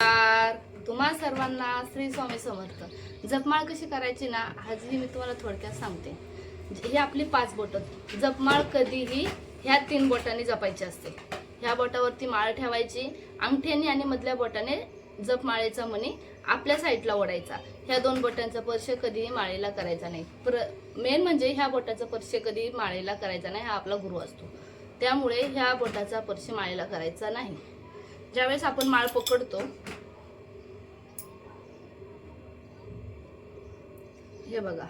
नमस्कार. तुम्हा सर्वांना श्री स्वामी समर्थ. जपमाळ कशी करायची ना आजही मी तुम्हाला थोडक्यात सांगते. ही आपली पाच बोटं. जपमाळ कधीही ह्या तीन बोटांनी जपायची असते. ह्या बोटावरती माळ ठेवायची अंगठ्याने आणि मधल्या बोटाने जपमाळेचा मणी आपल्या साईडला ओढायचा. ह्या दोन बोटांचा स्पर्श कधीही माळेला करायचा नाही. प्र मेन म्हणजे ह्या बोटाचा स्पर्श कधीही माळेला करायचा नाही हा आपला गुरु असतो. त्यामुळे ह्या बोटाचा स्पर्श माळेला करायचा नाही. ज्यावेळेस आपण माळ पकडतो हे बघा.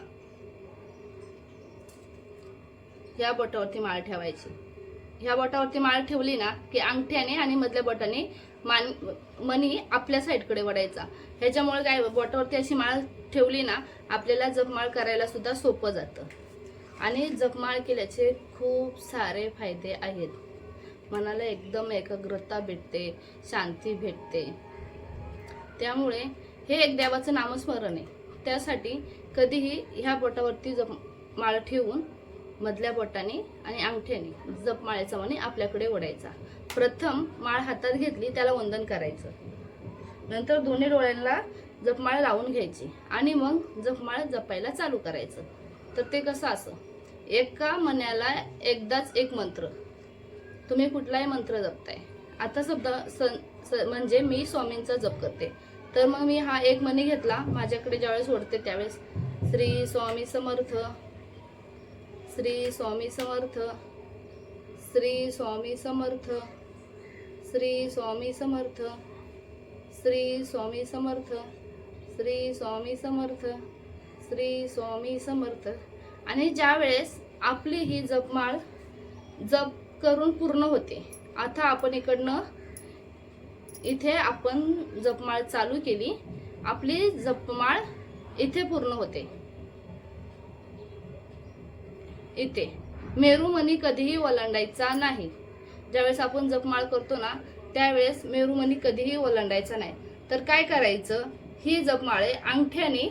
या बोटावरती माळ ठेवायची. ह्या बोटावरती माळ ठेवली ना की अंगठ्याने आणि मधल्या बोटाने मान मनी आपल्या साईडकडे वडायचा ह्याच्यामुळे काय बोटावरती अशी माळ ठेवली ना आपल्याला जपमाळ करायला सुद्धा सोपं जातं. आणि जपमाळ केल्याचे खूप सारे फायदे आहेत. मनाला एकदम एकाग्रता भेटते शांती भेटते. त्यामुळे हे एक देवाचं नामस्मरण आहे. त्यासाठी कधीही ह्या बोटावरती जप माळ ठेवून मधल्या बोटाने आणि अंगठ्याने जप माळ्याचा म्हणे आपल्याकडे ओढायचा. प्रथम माळ हातात घेतली त्याला वंदन करायचं. नंतर दोन्ही डोळ्यांना जपमाळ लावून घ्यायची आणि मग जपमाळ जपायला चालू करायचं. तर ते कसं असं? एका मन्याला एकदाच एक मंत्र. तुम्ही कुठलाही मंत्र जपताय. आता शब्द स- स- म्हणजे मी स्वामींचा जप करते. तर मग मी हा एक मनी घेतला माझ्याकडे ज्यावेळेस ओढते त्यावेळेस श्री स्वामी समर्थ श्री स्वामी समर्थ श्री स्वामी समर्थ श्री स्वामी समर्थ श्री स्वामी समर्थ श्री स्वामी समर्थ श्री स्वामी समर्थ. आणि ज्यावेळेस आपली ही जपमाळ जप करून पूर्ण होते. आता आपण इकडनं इथे आपण जपमाळ चालू केली. आपली जपमाळ इथे पूर्ण होते. इथे. मेरुमणी कधीही ओलांडायचा नाही. ज्यावेळेस आपण जपमाळ करतो ना त्यावेळेस मेरुमणी कधीही ओलांडायचा नाही. तर काय करायचं? ही जपमाळे अंगठ्याने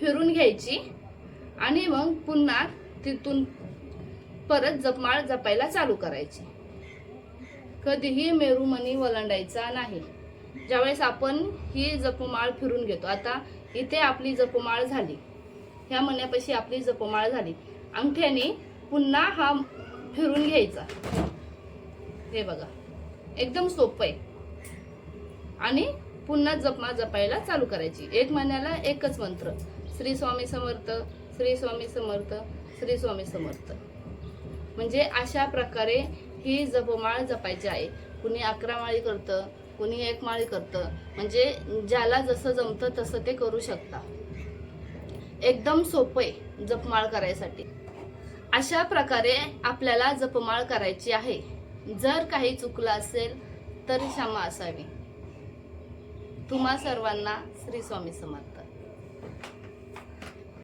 फिरून घ्यायची आणि मग पुन्हा तिथून परत जपमाळ जपायला चालू करायची. कधीही मेरूमणी वलांडायचा नाही. ज्यावेळेस आपण ही जपमाळ फिरून घेतो आता इथे आपली जपमाळ झाली. ह्या म्हणण्यापाशी आपली जपमाळ झाली. अंगठ्याने पुन्हा हा फिरून घ्यायचा. हे बघा एकदम सोपं आहे. आणि पुन्हा जपमा जपायला चालू करायची. एक महिन्याला एकच मंत्र श्री स्वामी समर्थ श्री स्वामी समर्थ श्री स्वामी समर्थ. म्हणजे अशा प्रकारे ही जपमाळ जपायची आहे. कुणी अकरा माळी करतं कुणी एक माळी करतं. म्हणजे ज्याला जसं जमतं तसं ते करू शकता. एकदम सोपं आहे जपमाळ करायसाठी. अशा प्रकारे आपल्याला जपमाळ करायची आहे. जर काही चुकलं असेल तर क्षमा असावी. तुम्हा सर्वांना श्री स्वामी समर्थ.